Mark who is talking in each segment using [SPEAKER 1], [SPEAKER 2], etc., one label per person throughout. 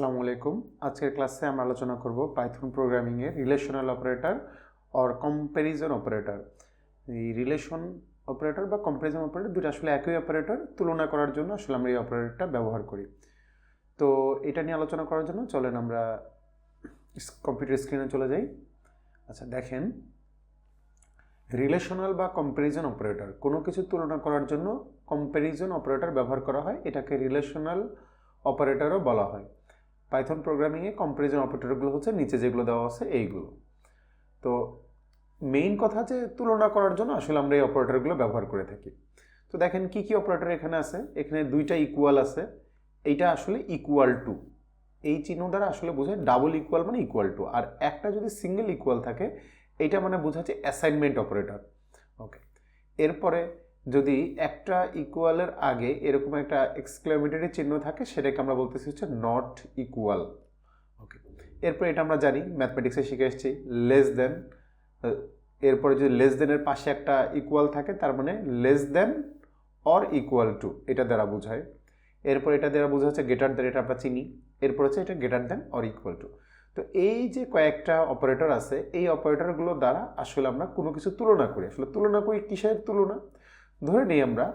[SPEAKER 1] আসসালামু আলাইকুম। আজকের ক্লাসে আমরা আলোচনা করব Python প্রোগ্রামিংয়ের relational operator or comparison operator এই রিলেশন অপারেটর বা কম্প্যারিজন অপারেটর দুটো আসলে একই অপারেটর তুলনা করার জন্য আসলে আমরা এই অপারেটরটা ব্যবহার করি। তো এটা নিয়ে আলোচনা করার জন্য চলেন আমরা কম্পিউটার স্ক্রিনে চলে যাই। আচ্ছা দেখেন। রিলেশনাল বা কম্প্যারিজন অপারেটর কোনো কিছু তুলনা করার জন্য কম্প্যারিজন অপারেটর ব্যবহার করা হয়। এটাকে রিলেশনাল অপারেটরও বলা হয়। পাইথন প্রোগ্রামিংয়ে কম্প্যারিজন অপারেটরগুলো হচ্ছে, নিচে যেগুলো দেওয়া আছে এইগুলো। তো মেইন কথা যে তুলনা করার জন্য আসলে আমরা এই অপারেটরগুলো ব্যবহার করে থাকি। তো দেখেন কি কি অপারেটর এখানে আছে? এখানে দুইটা ইকুয়াল আছে। এইটা আসলে ইকুয়াল টু এই চিহ্ন দ্বারা আসলে বোঝায় ডাবল ইকুয়াল মানে ইকুয়াল টু আর একটা যদি সিঙ্গেল ইকুয়াল থাকে, এইটা মানে বোঝাচ্ছে অ্যাসাইনমেন্ট অপারেটর ওকে এরপরে যদি একটা ইকুয়ালের আগে এরকম একটা এক্সক্লেমেটরি চিহ্ন থাকে সেটাকে আমরা বলতেছি হচ্ছে নট ইকুয়াল ওকে এরপর এটা আমরা জানি ম্যাথমেটিক্সে শিখে এসেছি লেস দেন এরপরে যদি লেস দেনের পাশে একটা ইকুয়াল থাকে তার মানে less than or equal to এটা দ্বারা বোঝায়। এরপর এটা দ্বারা বোঝা হচ্ছে গেটার দেন এটা আমরা চিনি। এরপর হচ্ছে এটা greater than or equal to তো এই যে কয়েকটা অপারেটর আছে এই অপারেটরগুলো দ্বারা আসলে আমরা কোনো কিছু তুলনা করি। আসলে তুলনা করি কিসের তুলনা? ধরে নিই আমরা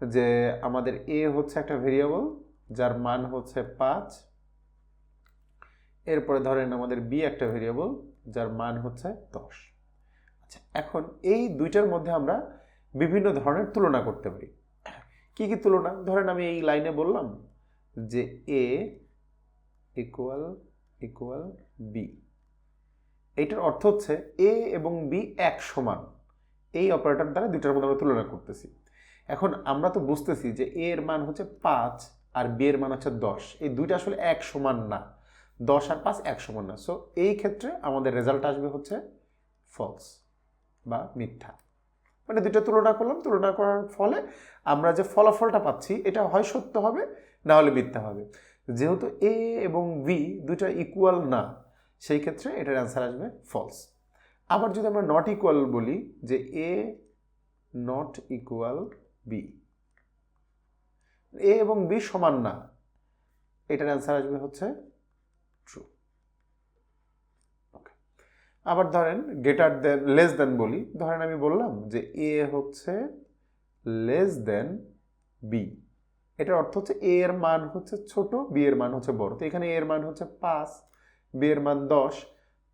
[SPEAKER 1] যে আমাদের এ হচ্ছে একটা ভেরিয়েবল যার মান হচ্ছে পাঁচ। এরপরে ধরেন আমাদের বি একটা ভেরিয়েবল যার মান হচ্ছে দশ। আচ্ছা এখন এই দুইটার মধ্যে আমরা বিভিন্ন ধরনের তুলনা করতে পারি। কি কি তুলনা? ধরেন আমি এই লাইনে বললাম যে এ ইকুয়াল ইকুয়াল বি এইটার অর্থ হচ্ছে এ এবং বি এক সমান। এই অপারেটর দ্বারা দুইটার মধ্যে আমরা তুলনা করতেছি। এখন আমরা তো বুঝতেছি যে এ এর মান হচ্ছে পাঁচ আর বি এর মান হচ্ছে দশ। এই দুইটা আসলে এক সমান না। দশ আর পাঁচ এক সমান না। সো এই ক্ষেত্রে আমাদের রেজাল্ট আসবে হচ্ছে ফলস বা মিথ্যা। মানে দুইটা তুলনা করলাম, তুলনা করার ফলে আমরা যে ফলাফলটা পাচ্ছি, এটা হয় সত্য হবে, না হলে মিথ্যা হবে। যেহেতু এ এবং বি দুইটা ইকুয়াল না, সেই ক্ষেত্রে এটার অ্যান্সার আসবে ফলস আবার যদি আমরা নট ইকুয়াল বলি যে A not equal B A এবং বি সমান না। এটার অ্যান্সার আসবে হচ্ছে ট্রু আবার ধরেন গেটার দেন লেস দেন বলি। ধরেন আমি বললাম যে এ হচ্ছে লেস দেন বি এটার অর্থ হচ্ছে এ এর মান হচ্ছে ছোট বি এর মান হচ্ছে বড়। তো এখানে এ এর মান হচ্ছে পাঁচ বি এর মান দশ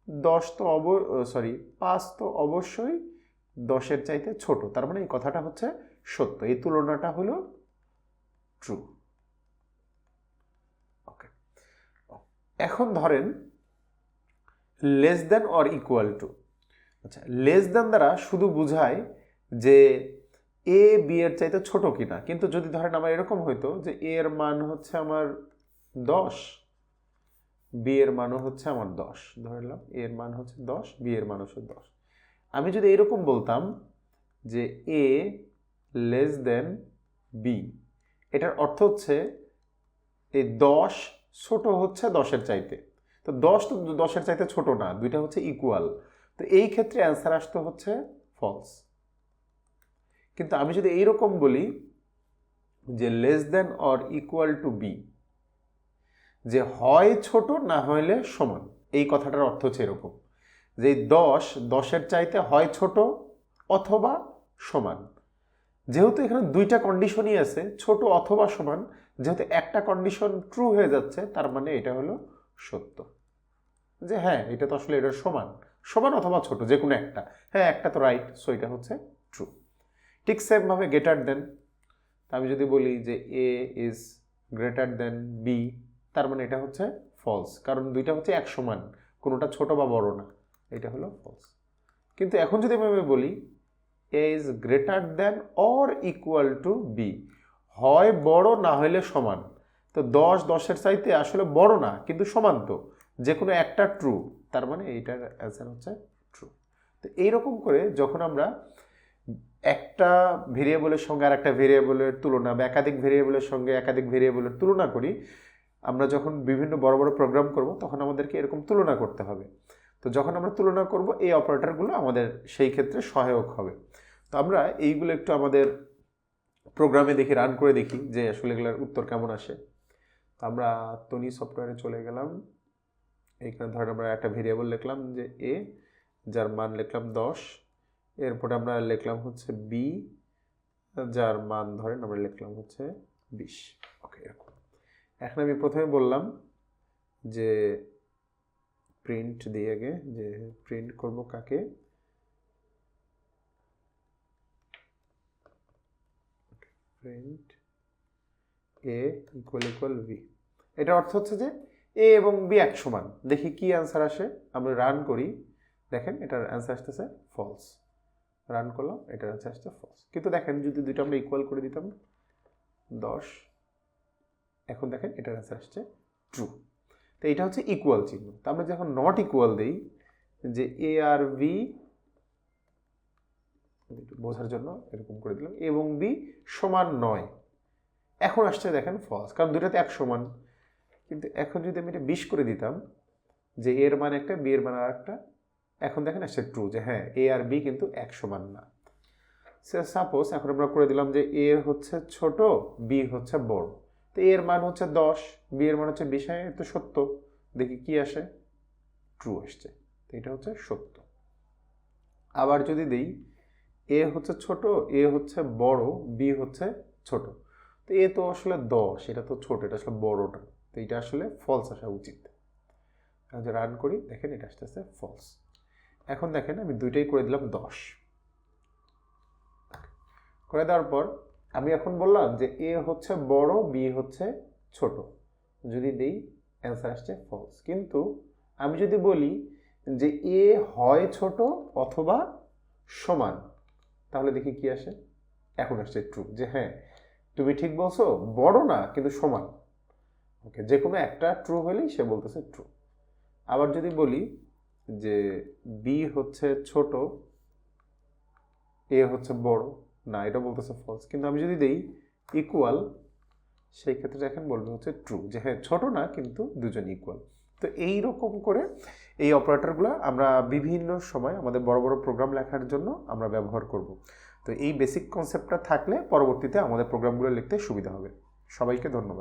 [SPEAKER 1] দশ তো অব সরি পাঁচ তো অবশ্যই দশের চাইতে ছোট। তার মানে এই কথাটা হচ্ছে সত্য। এই তুলনাটা হলো ট্রু ওকে এখন ধরেন less than or equal to আচ্ছা লেস দেন দ্বারা শুধু বোঝায় যে এ বি এর চাইতে ছোট কিনা। কিন্তু যদি ধরেন আমার এরকম হইতো যে এর মান হচ্ছে আমার দশ বি এর মানও হচ্ছে আমার দশ ধরলাম এ এর মান হচ্ছে দশ, বি এর মান হচ্ছে দশ। আমি যদি এরকম বলতাম যে এ লেস দেন বি, এটার অর্থ হচ্ছে এই দশ ছোট হচ্ছে দশের চাইতে। তো দশ তো দশের চাইতে ছোট না, দুইটা হচ্ছে ইকুয়াল তো এই ক্ষেত্রে অ্যান্সার আসতে হচ্ছে ফলস কিন্তু আমি যদি এইরকম বলি যে less than or equal to B যে হয় ছোট, না হইলে সমান। এই কথাটার অর্থ হচ্ছে এরকম। যে দশ, দশের চাইতে হয় ছোট অথবা সমান। যেহেতু এখানে দুইটা কন্ডিশনই আছে, ছোট অথবা সমান, যেহেতু একটা কন্ডিশন ট্রু হয়ে যাচ্ছে, তার মানে এটা হলো সত্য। যে হ্যাঁ এটা তো আসলে এটা সমান। সমান অথবা ছোট, যে কোনো একটা। হ্যাঁ একটা তো রাইট সো এটা হচ্ছে ট্রু ঠিক সেমভাবে গেটার দেন আমি যদি বলি যে A is greater than B তার মানে এটা হচ্ছে ফলস কারণ দুইটা হচ্ছে এক সমান, কোনোটা ছোট বা বড় না, এটা হলো ফলস কিন্তু এখন যদি আমি বলি A is greater than or equal to B হয় বড় না হলে সমান, তো দশ দশের চাইতে আসলে বড় না, কিন্তু সমান তো যে কোনো একটা ট্রু তার মানে এইটার অ্যান্সার হচ্ছে ট্রু তো এইরকম করে যখন আমরা একটা ভেরিয়েবলের সঙ্গে আর একটা ভেরিয়েবলের তুলনা বা একাধিক ভেরিয়েবলের সঙ্গে একাধিক ভেরিয়েবলের তুলনা করি আমরা যখন বিভিন্ন বড় বড় প্রোগ্রাম করব, তখন আমাদেরকে এরকম তুলনা করতে হবে। তো যখন আমরা তুলনা করব, এই অপারেটরগুলো আমাদের সেই ক্ষেত্রে সহায়ক হবে। তো আমরা এইগুলো একটু আমাদের প্রোগ্রামে দেখি রান করে দেখি যে আসলে এগুলোর উত্তর কেমন আসে। তো আমরা তনি সফটওয়্যারে চলে গেলাম। এইখানে ধরেন আমরা একটা ভেরিয়েবল লিখলাম যে এ যার মান লিখলাম দশ। এরপরে আমরা লিখলাম হচ্ছে বি যার মান ধরেন আমরা লিখলাম হচ্ছে বিশ। ওকে এরকম। এখন আমি প্রথমে বললাম যে প্রিন্ট দিয়ে গে যে প্রিন্ট করব কাকে? Print A equal equal B এটা অর্থ হচ্ছে যে এ এবং বি এক সমান। দেখি কি অ্যান্সার আসে। আমরা রান করি। দেখেন, এটার অ্যান্সার আসতেছে ফলস রান করলাম, এটার অ্যান্সার আসছে ফলস কিন্তু দেখেন, যদি দুইটা আমরা ইকুয়াল করে দিতাম, দশ। এখন দেখেন এটার অ্যান্সার আসছে ট্রু তো এটা হচ্ছে ইকুয়াল চিহ্ন। তো আমরা যখন নট ইকুয়াল দেই, যে এ আর বি বোঝার জন্য এরকম করে দিলাম এবং বি সমান নয়। এখন আসছে দেখেন ফলস কারণ দুটাতে এক সমান। কিন্তু এখন যদি আমি এটা বিশ করে দিতাম, যে এর মান একটা বি এর মান আর একটা, এখন দেখেন আসছে ট্রু যে হ্যাঁ এ আর বি কিন্তু এক সমান না। সাপোজ এখন আমরা করে দিলাম যে এ হচ্ছে ছোট বি হচ্ছে বড়। তো এর মান হচ্ছে দশ, বি এর মান হচ্ছে বিশ হ্যাঁ তো সত্য। দেখি কি আসে? ট্রু আসছে। তো এটা হচ্ছে সত্য। আবার যদি দেই, এ হচ্ছে ছোট, এ হচ্ছে বড়, বি হচ্ছে ছোট। তো এ তো আসলে দশ, এটা তো ছোট, এটা আসলে বড়টা। তো এটা আসলে ফলস আসা উচিত। যে রান করি, দেখেন এটা আসতেছে ফলস এখন দেখেন আমি দুইটাই করে দিলাম দশ। করে দেওয়ার পর আমি এখন বললাম যে এ হচ্ছে বড়, বি হচ্ছে ছোট। যদি দেই অ্যান্সার আসছে ফলস কিন্তু আমি যদি বলি যে এ হয় ছোট অথবা সমান, তাহলে দেখি কি আসে? এখন আসছে ট্রু যে হ্যাঁ তুমি ঠিক বলছো, বড় না, কিন্তু সমান। ওকে যে কোনো একটা ট্রু হলেই সে বলতেছে ট্রু আবার যদি বলি যে বি হচ্ছে ছোট, এ হচ্ছে বড় না, এটা বলতেছে ফলস কিন্তু আমি যদি দেই ইকুয়াল সেই ক্ষেত্রে এখন বলবে হচ্ছে ট্রু যে হ্যাঁ ছোটো না, কিন্তু দুজন ইকুয়াল তো এই রকম করে এই অপারেটরগুলো আমরা বিভিন্ন সময় আমাদের বড় বড় প্রোগ্রাম লেখার জন্য আমরা ব্যবহার করব। তো এই বেসিক কনসেপ্টটা থাকলে পরবর্তীতে আমাদের প্রোগ্রামগুলো লিখতে সুবিধা হবে। সবাইকে ধন্যবাদ।